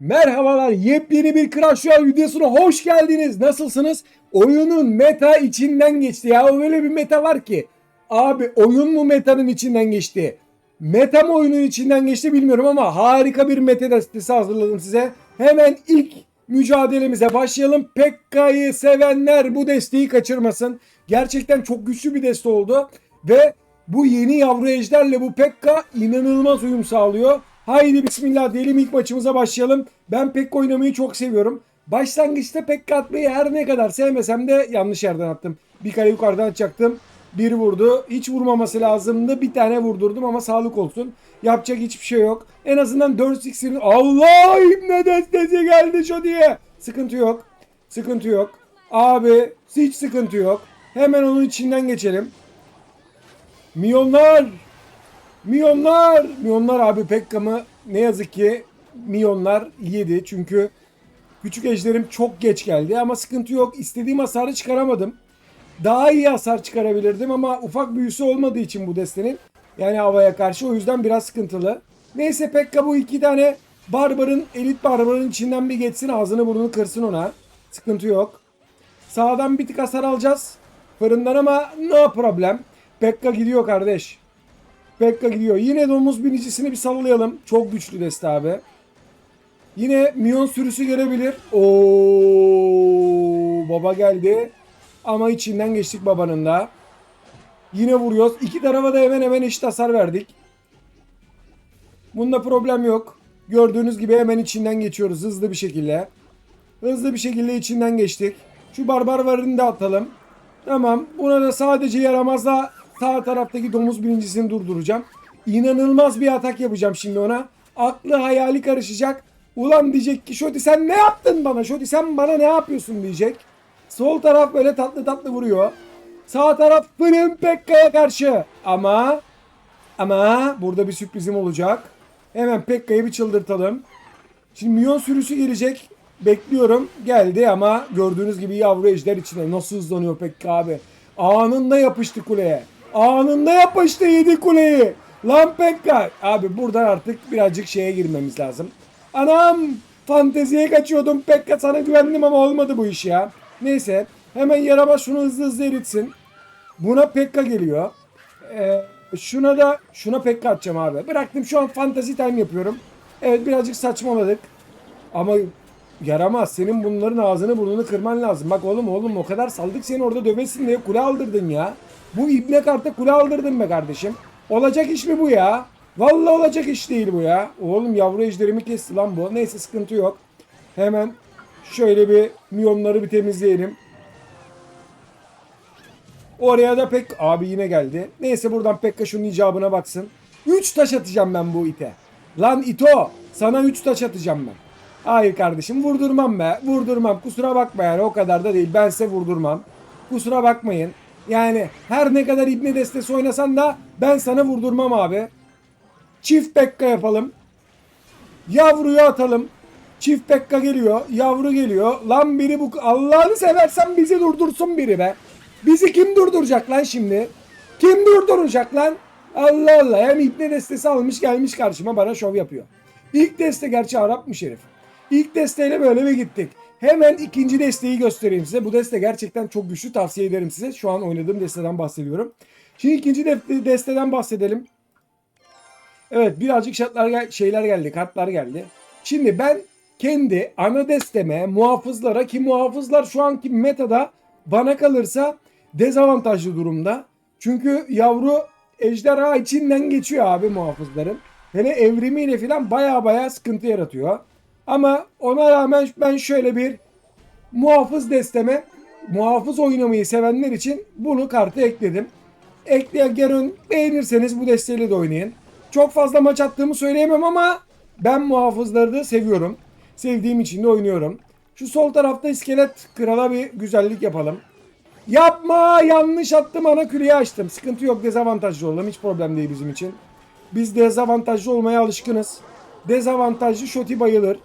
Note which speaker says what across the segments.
Speaker 1: Merhabalar, yepyeni bir Crash Royale videosuna hoş geldiniz. Nasılsınız? Oyunun meta içinden geçti ya. Öyle bir meta var ki. Abi oyun mu metanın içinden geçti? Meta mı oyunun içinden geçti bilmiyorum ama harika bir meta destesi hazırladım size. Hemen ilk mücadelemize başlayalım. Pekka'yı sevenler bu desteği kaçırmasın. Gerçekten çok güçlü bir deste oldu. Ve bu yeni yavru ejderle bu Pekka inanılmaz uyum sağlıyor. Haydi bismillah diyelim ilk maçımıza başlayalım. Ben Pekka oynamayı çok seviyorum. Başlangıçta Pekka atmayı her ne kadar sevmesem de yanlış yerden attım. Bir kare yukarıdan atacaktım. Bir vurdu. Hiç vurmaması lazımdı. Bir tane vurdurdum ama sağlık olsun. Yapacak hiçbir şey yok. En azından 4 iksirin... Allah ne destesi geldi şu diye. Sıkıntı yok. Sıkıntı yok. Abi hiç sıkıntı yok. Hemen onun içinden geçelim. Milyonlar. Milyonlar. Milyonlar abi Pekka'mı ne yazık ki milyonlar yedi. Çünkü küçük ejderim çok geç geldi ama sıkıntı yok. İstediğim hasarı çıkaramadım. Daha iyi hasar çıkarabilirdim ama ufak büyüsü olmadığı için bu destenin. Yani havaya karşı o yüzden biraz sıkıntılı. Neyse Pekka bu iki tane barbarın, elit barbarın içinden bir geçsin ağzını burnunu kırsın ona. Sıkıntı yok. Sağdan bir tık hasar alacağız. Fırından ama no problem. Pekka gidiyor kardeş. Pekka gidiyor. Yine domuz binicisini bir sallayalım. Çok güçlü deste abi. Yine Mion sürüsü gelebilir. Oo baba geldi. Ama içinden geçtik babanın da. Yine vuruyoruz. İki tarafa da hemen hemen eşit hasar verdik. Bunda problem yok. Gördüğünüz gibi hemen içinden geçiyoruz hızlı bir şekilde. Hızlı bir şekilde içinden geçtik. Şu barbar varını da atalım. Tamam. Buna da sadece yaramazla sağ taraftaki domuz birincisini durduracağım. İnanılmaz bir atak yapacağım şimdi ona. Aklı hayali karışacak. Ulan diyecek ki Şoti sen ne yaptın bana? Şoti sen bana ne yapıyorsun diyecek. Sol taraf böyle tatlı tatlı vuruyor. Sağ taraf fırın Pekka'ya karşı. Ama ama burada bir sürprizim olacak. Hemen Pekka'yı bir çıldırtalım. Şimdi milyon sürüsü gelecek. Bekliyorum. Geldi ama gördüğünüz gibi yavru ejder içine nasıl hızlanıyor Pekka abi. Anında yapıştı kuleye. Anında yapıştı yedi kuleyi. Lan Pekka. Abi buradan artık birazcık şeye girmemiz lazım. Anam fanteziye kaçıyordum. Pekka sana güvendim ama olmadı bu iş ya. Neyse hemen yaramaz şunu hızlı hızlı eritsin. Buna Pekka geliyor. Ee, şuna da şuna Pekka atacağım abi. Bıraktım şu an fantasy time yapıyorum. Evet birazcık saçmaladık. Ama yaramaz. Senin bunların ağzını burnunu kırman lazım. Bak oğlum oğlum o kadar saldık seni orada dövesin diye kule aldırdın ya. Bu ibne karta kule aldırdın be kardeşim. Olacak iş mi bu ya? Vallahi olacak iş değil bu ya. Oğlum yavru ejderimi kesti lan bu. Neyse sıkıntı yok. Hemen şöyle bir miyonları bir temizleyelim. Oraya da pek abi yine geldi. Neyse buradan Pekka şunun icabına baksın. 3 taş atacağım ben bu ite. Lan ito sana 3 taş atacağım ben. Hayır kardeşim vurdurmam be. Vurdurmam. Kusura bakma yani o kadar da değil. Ben size vurdurmam. Kusura bakmayın. Yani her ne kadar İbne destesi oynasan da ben sana vurdurmam abi. Çift Pekka yapalım. Yavruyu atalım. Çift Pekka geliyor. Yavru geliyor. Lan biri bu... Allah'ını seversen bizi durdursun biri be. Bizi kim durduracak lan şimdi? Kim durduracak lan? Allah Allah. Hem İbne destesi almış gelmiş karşıma bana şov yapıyor. İlk deste gerçi Arapmış herif. İlk desteyle böyle bir gittik. Hemen ikinci desteği göstereyim size. Bu deste gerçekten çok güçlü tavsiye ederim size. Şu an oynadığım desteden bahsediyorum. Şimdi ikinci de- desteden bahsedelim. Evet birazcık şartlar gel- şeyler geldi, kartlar geldi. Şimdi ben kendi ana desteme, muhafızlara ki muhafızlar şu anki metada bana kalırsa dezavantajlı durumda. Çünkü yavru ejderha içinden geçiyor abi muhafızların. Hele evrimiyle falan baya baya sıkıntı yaratıyor. Ama ona rağmen ben şöyle bir muhafız desteme, muhafız oynamayı sevenler için bunu kartı ekledim. Ekleyen Gerun beğenirseniz bu desteğiyle de oynayın. Çok fazla maç attığımı söyleyemem ama ben muhafızları da seviyorum. Sevdiğim için de oynuyorum. Şu sol tarafta iskelet krala bir güzellik yapalım. Yapma yanlış attım ana küreyi açtım. Sıkıntı yok dezavantajlı olalım hiç problem değil bizim için. Biz dezavantajlı olmaya alışkınız. Dezavantajlı şoti bayılır.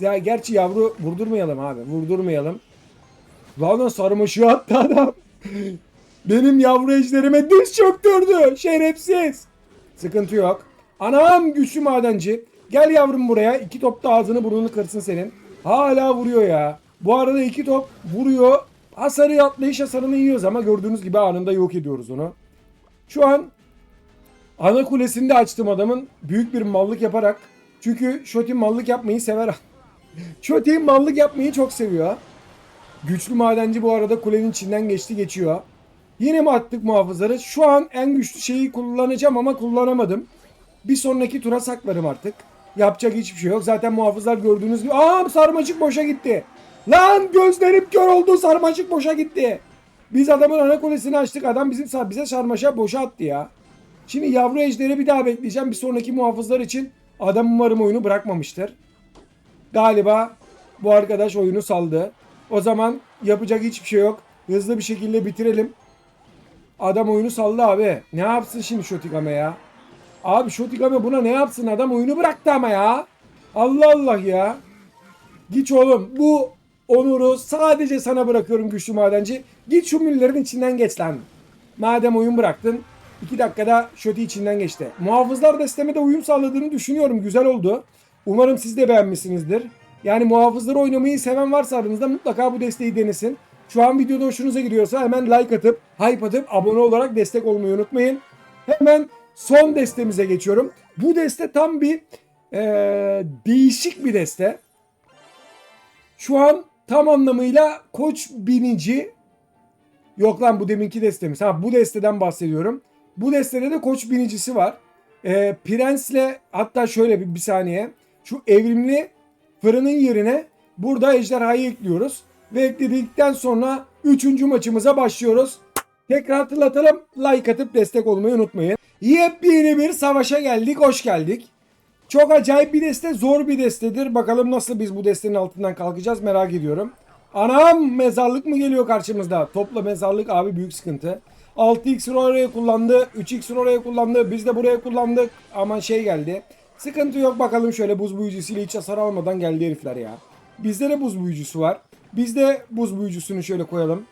Speaker 1: Ya gerçi yavru vurdurmayalım abi vurdurmayalım. Lan sarmaşığı attı adam. Benim yavru ejderime diz çöktürdü. Şerefsiz. Sıkıntı yok. Anam güçlü madenci. Gel yavrum buraya. İki top da ağzını burnunu kırsın senin. Hala vuruyor ya. Bu arada iki top vuruyor. Hasarı atlayış hasarını yiyoruz ama gördüğünüz gibi anında yok ediyoruz onu. Şu an ana kulesini de açtım adamın. Büyük bir mallık yaparak. Çünkü Şoti mallık yapmayı sever. Şoti mallık yapmayı çok seviyor. Güçlü madenci bu arada kulenin içinden geçti geçiyor. Yine mi attık muhafızları? Şu an en güçlü şeyi kullanacağım ama kullanamadım. Bir sonraki tura saklarım artık. Yapacak hiçbir şey yok. Zaten muhafızlar gördüğünüz gibi. Aa sarmaşık boşa gitti. Lan gözlerim kör oldu sarmaşık boşa gitti. Biz adamın ana kulesini açtık. Adam bizim bize sarmaşığa boşa attı ya. Şimdi yavru ejderi bir daha bekleyeceğim. Bir sonraki muhafızlar için adam umarım oyunu bırakmamıştır. Galiba bu arkadaş oyunu saldı. O zaman yapacak hiçbir şey yok. Hızlı bir şekilde bitirelim. Adam oyunu saldı abi. Ne yapsın şimdi Şotigame ya? Abi Şotigame buna ne yapsın? Adam oyunu bıraktı ama ya. Allah Allah ya. Git oğlum. Bu onuru sadece sana bırakıyorum güçlü madenci. Git şu müllerin içinden geç lan. Madem oyun bıraktın. 2 dakikada Şoti içinden geçti. Muhafızlar desteme de uyum sağladığını düşünüyorum. Güzel oldu. Umarım siz de beğenmişsinizdir. Yani muhafızları oynamayı seven varsa aranızda mutlaka bu desteği denesin. Şu an videoda hoşunuza gidiyorsa hemen like atıp, hype atıp, abone olarak destek olmayı unutmayın. Hemen son destemize geçiyorum. Bu deste tam bir eee, değişik bir deste. Şu an tam anlamıyla koç binici Yok lan bu deminki destemiz. Ha bu desteden bahsediyorum. Bu destede de koç binicisi var. Ee, Prens'le hatta şöyle bir, bir saniye. Şu evrimli fırının yerine burada ejderhayı ekliyoruz. Ve ekledikten sonra 3. maçımıza başlıyoruz. Tekrar hatırlatalım. Like atıp destek olmayı unutmayın. Yepyeni bir savaşa geldik. Hoş geldik. Çok acayip bir deste, zor bir destedir. Bakalım nasıl biz bu destenin altından kalkacağız merak ediyorum. Anam mezarlık mı geliyor karşımızda? Topla mezarlık abi büyük sıkıntı. 6x oraya kullandı, 3x oraya kullandı, biz de buraya kullandık. Aman şey geldi. Sıkıntı yok bakalım şöyle buz büyücüsüyle hiç hasar almadan geldi herifler ya. Bizde de buz büyücüsü var. Biz de buz büyücüsünü şöyle koyalım.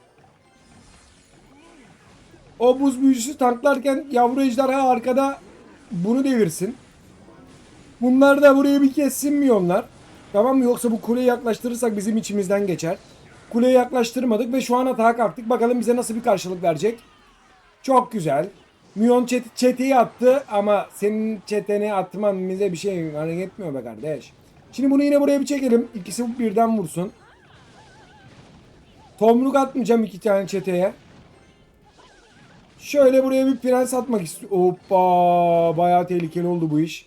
Speaker 1: O buz büyücüsü tanklarken yavru ejderha arkada bunu devirsin. Bunlar da buraya bir kessin mi onlar? Tamam mı? Yoksa bu kuleyi yaklaştırırsak bizim içimizden geçer. Kuleyi yaklaştırmadık ve şu an atağa kalktık. Bakalım bize nasıl bir karşılık verecek. Çok güzel. Myon çet çeteyi attı ama senin çeteni atman bize bir şey hani etmiyor be kardeş. Şimdi bunu yine buraya bir çekelim. İkisi birden vursun. Tomruk atmayacağım iki tane çeteye. Şöyle buraya bir prens atmak istiyorum. Hoppa bayağı tehlikeli oldu bu iş.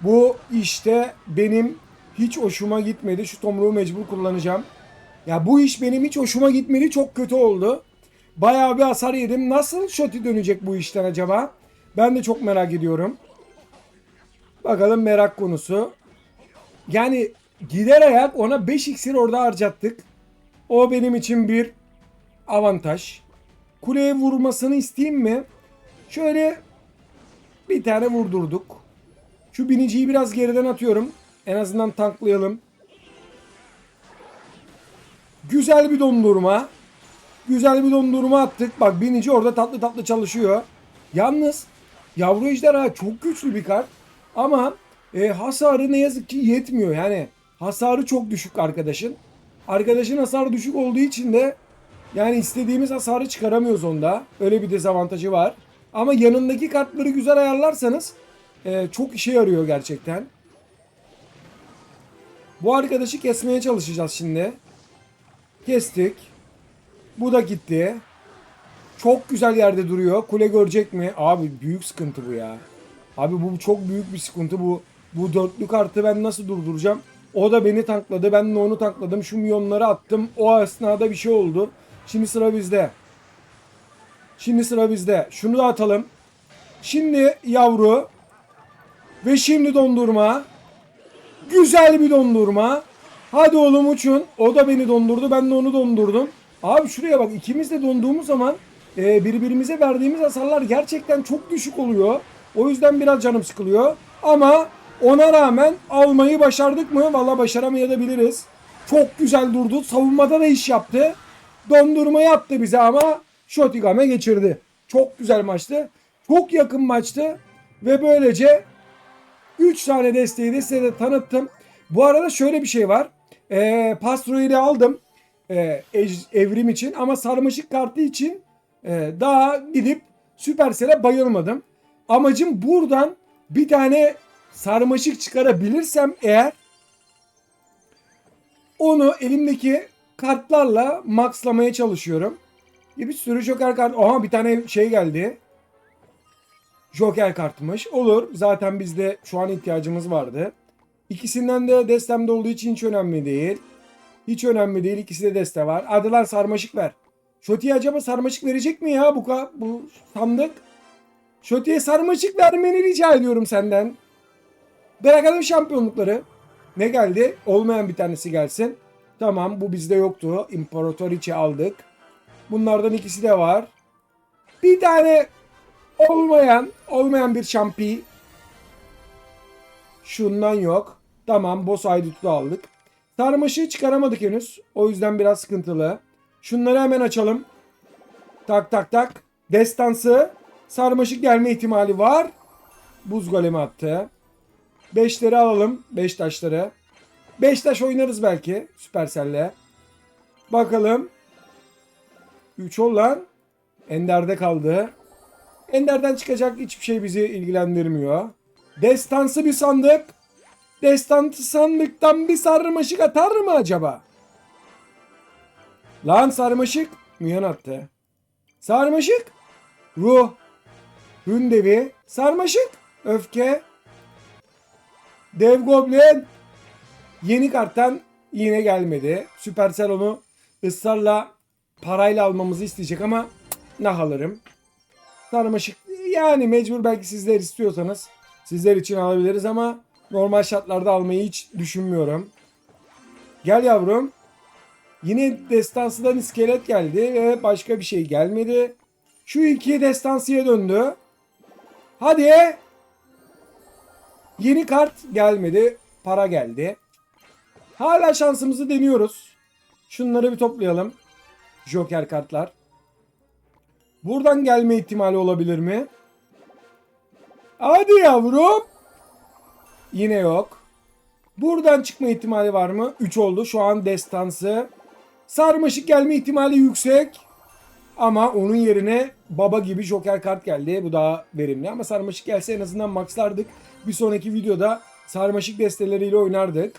Speaker 1: Bu işte benim hiç hoşuma gitmedi. Şu tomruğu mecbur kullanacağım. Ya bu iş benim hiç hoşuma gitmedi. Çok kötü oldu. Bayağı bir hasar yedim. Nasıl Shoti dönecek bu işten acaba? Ben de çok merak ediyorum. Bakalım merak konusu. Yani gider ayak ona 5 iksir orada harcattık. O benim için bir avantaj. Kuleye vurmasını isteyeyim mi? Şöyle bir tane vurdurduk. Şu biniciyi biraz geriden atıyorum. En azından tanklayalım. Güzel bir dondurma. Güzel bir dondurma attık. Bak binici orada tatlı tatlı çalışıyor. Yalnız yavru ejderha çok güçlü bir kart. Ama e, hasarı ne yazık ki yetmiyor. Yani hasarı çok düşük arkadaşın. Arkadaşın hasarı düşük olduğu için de yani istediğimiz hasarı çıkaramıyoruz onda. Öyle bir dezavantajı var. Ama yanındaki kartları güzel ayarlarsanız e, çok işe yarıyor gerçekten. Bu arkadaşı kesmeye çalışacağız şimdi. Kestik. Bu da gitti. Çok güzel yerde duruyor. Kule görecek mi? Abi büyük sıkıntı bu ya. Abi bu çok büyük bir sıkıntı bu. Bu dörtlü kartı ben nasıl durduracağım? O da beni tankladı. Ben de onu tankladım. Şu milyonları attım. O esnada bir şey oldu. Şimdi sıra bizde. Şimdi sıra bizde. Şunu da atalım. Şimdi yavru. Ve şimdi dondurma. Güzel bir dondurma. Hadi oğlum uçun. O da beni dondurdu. Ben de onu dondurdum. Abi şuraya bak. ikimiz de donduğumuz zaman e, birbirimize verdiğimiz hasarlar gerçekten çok düşük oluyor. O yüzden biraz canım sıkılıyor. Ama ona rağmen almayı başardık mı? Valla başaramayabiliriz. Çok güzel durdu. Savunmada da iş yaptı. Dondurmayı attı bize ama Şotigame geçirdi. Çok güzel maçtı. Çok yakın maçtı. Ve böylece 3 tane desteği de size de tanıttım. Bu arada şöyle bir şey var. Ee, Pastro'yu aldım. Ej- evrim için ama sarmaşık kartı için e, daha gidip Supercell'e bayılmadım. Amacım buradan bir tane sarmaşık çıkarabilirsem eğer onu elimdeki kartlarla maxlamaya çalışıyorum. Ya bir sürü joker kart. Aha bir tane şey geldi. Joker kartmış. Olur. Zaten bizde şu an ihtiyacımız vardı. İkisinden de destemde olduğu için hiç önemli değil. Hiç önemli değil. İkisi de deste var. Hadi lan sarmaşık ver. Şoti'ye acaba sarmaşık verecek mi ya bu, bu sandık? Şoti'ye sarmaşık vermeni rica ediyorum senden. Bırakalım şampiyonlukları. Ne geldi? Olmayan bir tanesi gelsin. Tamam bu bizde yoktu. İmparatoriçe aldık. Bunlardan ikisi de var. Bir tane olmayan, olmayan bir şampi. Şundan yok. Tamam boss haydutlu aldık. Sarmaşığı çıkaramadık henüz. O yüzden biraz sıkıntılı. Şunları hemen açalım. Tak tak tak. Destansı. Sarmaşık gelme ihtimali var. Buz golemi attı. Beşleri alalım. Beş taşları. Beş taş oynarız belki. Süpersell'le. Bakalım. 3 ol lan. Ender'de kaldı. Ender'den çıkacak hiçbir şey bizi ilgilendirmiyor. Destansı bir sandık. Destansı sandıktan bir sarmaşık atar mı acaba? Lan sarmaşık. Müyan attı. Sarmaşık. Ruh. Hündevi. Sarmaşık. Öfke. Dev Goblin. Yeni karttan yine gelmedi. Supercell onu ısrarla parayla almamızı isteyecek ama nah alırım. Sarmaşık yani mecbur belki sizler istiyorsanız sizler için alabiliriz ama normal şartlarda almayı hiç düşünmüyorum. Gel yavrum. Yine destansıdan iskelet geldi ve başka bir şey gelmedi. Şu iki destansıya döndü. Hadi. Yeni kart gelmedi. Para geldi. Hala şansımızı deniyoruz. Şunları bir toplayalım. Joker kartlar. Buradan gelme ihtimali olabilir mi? Hadi yavrum. Yine yok. Buradan çıkma ihtimali var mı? 3 oldu. Şu an destansı. Sarmaşık gelme ihtimali yüksek. Ama onun yerine baba gibi joker kart geldi. Bu daha verimli. Ama sarmaşık gelse en azından maxlardık. Bir sonraki videoda sarmaşık desteleriyle oynardık.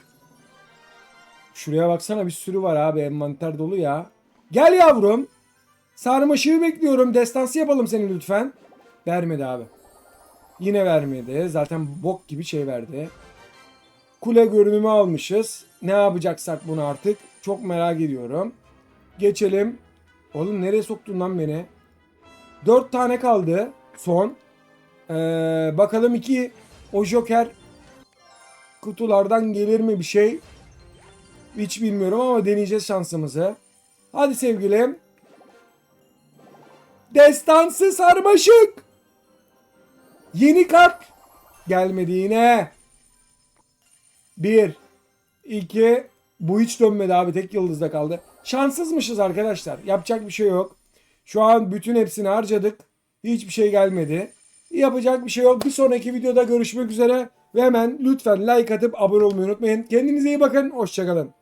Speaker 1: Şuraya baksana bir sürü var abi. Envanter dolu ya. Gel yavrum. Sarmaşığı bekliyorum. Destansı yapalım seni lütfen. Vermedi abi. Yine vermedi. Zaten bok gibi şey verdi. Kule görünümü almışız. Ne yapacaksak bunu artık. Çok merak ediyorum. Geçelim. Oğlum nereye soktun lan beni? Dört tane kaldı. Son. Ee, bakalım iki o Joker kutulardan gelir mi bir şey? Hiç bilmiyorum ama deneyeceğiz şansımızı. Hadi sevgilim. Destansı sarmaşık. Yeni kart. Gelmedi yine. Bir. iki. Bu hiç dönmedi abi. Tek yıldızda kaldı. Şanssızmışız arkadaşlar. Yapacak bir şey yok. Şu an bütün hepsini harcadık. Hiçbir şey gelmedi. Yapacak bir şey yok. Bir sonraki videoda görüşmek üzere. Ve hemen lütfen like atıp abone olmayı unutmayın. Kendinize iyi bakın. Hoşçakalın.